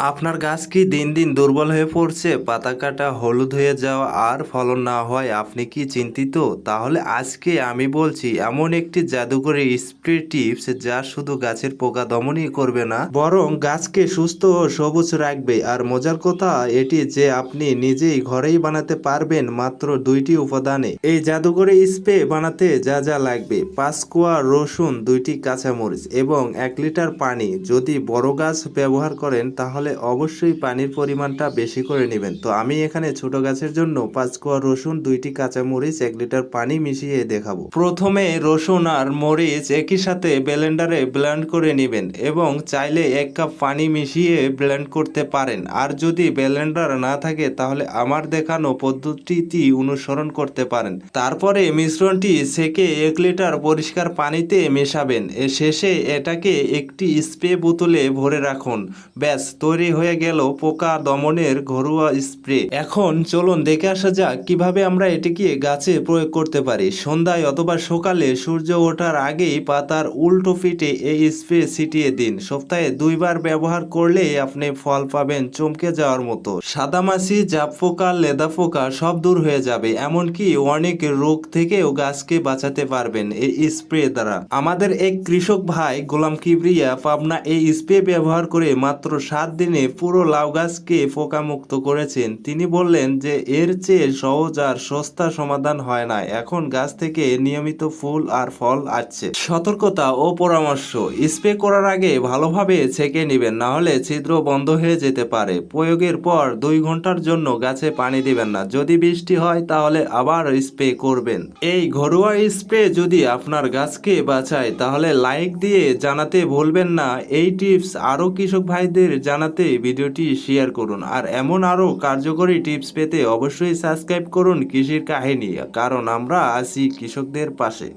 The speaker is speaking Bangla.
আপনার গাছ কি দিন দিন দুর্বল হয়ে পড়ছে? পাতা কাটা, হলুদ হয়ে যাওয়া আর ফলন না হয়, আপনি কি চিন্তিত? তাহলে আজকে আমি বলছি, এমন একটি জাদুকরী স্প্রে টিপস যা শুধু গাছের পোকা দমনই করবে না, বরং গাছকে সুস্থ ও সবুজ রাখবে। আর মজার কথা এটি যে আপনি নিজেই ঘরেই বানাতে পারবেন মাত্র দুইটি উপাদানে। এই জাদুকরী স্প্রে বানাতে যা যা লাগবে পাঁচ কোয়া রসুন, দুইটি কাঁচামরিচ এবং এক লিটার পানি। যদি বড় গাছ ব্যবহার করেন, তাহলে অবশ্যই পানির পরিমাণটা বেশি করে নেবেন। তো আমি এখানে ছোট গাছের জন্য পাঁচ কোয়া রসুন, দুইটি কাঁচামরিচ, এক লিটার পানি মিশিয়ে দেখাবো। প্রথমে রসুন আর মরিচ একই সাথে ব্লেন্ডারে ব্লেন্ড করে নেবেন এবং চাইলে এক কাপ পানি মিশিয়ে ব্লেন্ড করতে পারেন। আর যদি ব্লেন্ডার না থাকে, তাহলে আমার দেখানো পদ্ধতিটি অনুসরণ করতে পারেন। তারপরে মিশ্রণটি সেকে এক লিটার পরিষ্কার পানিতে মেশাবেন। শেষে এটাকে একটি স্প্রে বোতলে ভরে রাখুন। ব্যাস, তৈরি হয়ে গেল পোকা দমনের ঘরোয়া স্প্রে। এখন চলুন দেখে আসা যাক কীভাবে আমরা এটিকে গাছে প্রয়োগ করতে পারি। সন্ধ্যায় অথবা সকালে সূর্য ওঠার আগেই পাতার উল্টো ফিটে এই স্প্রে ছিটিয়ে দিন। সপ্তাহে দুইবার ব্যবহার করলেই আপনি ফল পাবেন চমকে যাওয়ার মতো। সাদামাছি জাপ পোকা লেদা পোকা সব দূর হয়ে যাবে, এমনকি অনেক রোগ থেকেও গাছকে বাঁচাতে পারবেন এই স্প্রে দ্বারা। আমাদের এক কৃষক ভাই গোলাম কিবরিয়া পাবনা এই স্প্রে ব্যবহার করে মাত্র সাত দিনে পুরো লাউ গাছকে পোকামুক্ত করেছেন। তিনি বললেন যে, এর চেয়ে সহজ আর সস্তা সমাধান হয় না। এখন গাছ থেকে নিয়মিত ফুল আর ফল আসছে। সতর্কতা ও পরামর্শ। স্প্রে করার আগে ভালোভাবে ছেঁকে নেবেন, না হলে ছিদ্র বন্ধ হয়ে যেতে পারে। প্রয়োগের পর দুই ঘণ্টার জন্য গাছে পানি দিবেন না। যদি বৃষ্টি হয়, তাহলে আবার স্প্রে করবেন। এই ঘরোয়া স্প্রে যদি আপনার গাছকে বাঁচায়, তাহলে লাইক দিয়ে জানাতে ভুলবেন না। এই টিপস আরও কৃষক ভাইদের জানাতে ভিডিওটি শেয়ার করুন আর এমন আরও কার্যকরী টিপস পেতে অবশ্যই সাবস্ক্রাইব করুন কৃষির কাহিনী, কারণ আমরা আছি কৃষকদের পাশে।